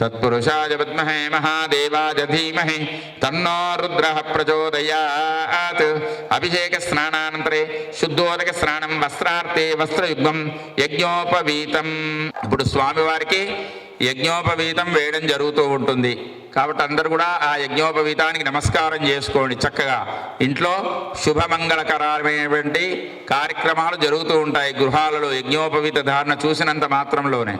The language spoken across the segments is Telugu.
తత్పురుషాయ విద్మహే మహాదేవాయ ధీమహి తన్నో రుద్ర ప్రచోదయాత్. అభిషేక స్నానానంతరే శుద్ధోదక స్నానం వస్త్రార్థే వస్త్రయుగ్మం యజ్ఞోపవీతం. ఇప్పుడు స్వామివారికి యజ్ఞోపవీతం వేయడం జరుగుతూ ఉంటుంది. కాబట్టి అందరు కూడా ఆ యజ్ఞోపవీతానికి నమస్కారం చేసుకోండి చక్కగా. ఇంట్లో శుభమంగళకరమైనటువంటి కార్యక్రమాలు జరుగుతూ ఉంటాయి గృహాలలో యజ్ఞోపవీత ధారణ చూసినంత మాత్రంలోనే.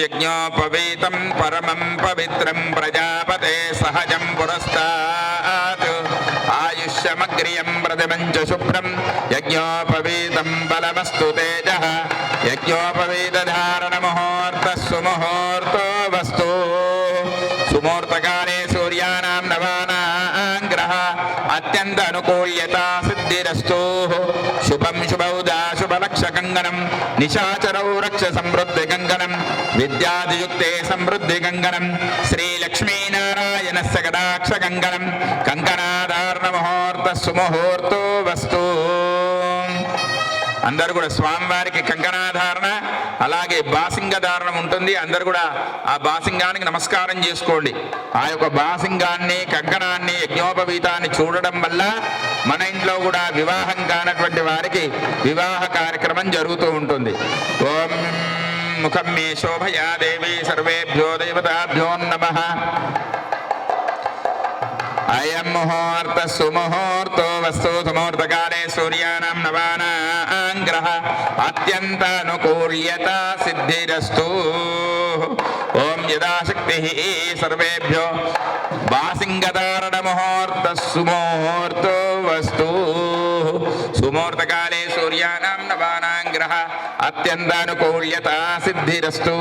యజ్ఞోపవీతం పరమం పవిత్రం ప్రజాపతే సహజం పురస్తాత్ ఆయుష్యమగ్రియం ప్రథమం చ శుభ్రం యజ్ఞోపవీతం బలమస్తు తేజ యజ్ఞోపవీతధారణ ముహూర్త సుముహూర్తో వస్తు సుముహూర్తకాలే సూర్యాన అనుకూల్యత సిద్ధిరస్తు. శుభం శుభౌదా శుభలక్ష నిశాచరౌ రక్ష సమృద్ధి కంగనం విద్యాదియుక్తే సమృద్ధి కంగనం శ్రీలక్ష్మీనారాయణ సగదాక్ష కంగనం కంకణాధారణ ముహూర్త సుముహూర్తో వస్తు అందరు కూడా స్వామివారికి కంకణాధారణ అలాగే బాసింగ ధారణ ఉంటుంది. అందరు కూడా ఆ బాసింగానికి నమస్కారం చేసుకోండి. ఆ యొక్క బాసింగాన్ని కంకణాన్ని యజ్ఞోపవీతాన్ని చూడడం వల్ల మన ఇంట్లో కూడా వివాహం కానటువంటి వారికి వివాహ కార్యక్రమం జరుగుతూ ఉంటుంది. ఓం ముఖం మే శోభయా దేవి సర్వేభ్యో దేవతాభ్యో నమః. అయం ముహూర్త సుముహూర్తో వస్తు సుముహూర్తకాలే సూర్యానాం నవానాం గ్రహ అత్యంత అనుకూల్యత సిద్ధిరస్తు ఓం యదాశక్తి సర్వేభ్యో వాసింగతారణ ముహూర్త సుముహూర్తో వస్తు సుముహూర్తకాలే సూర్యానాం నవానాం గ్రహ అత్యంత అనుకూల్యత సిద్ధిరస్తు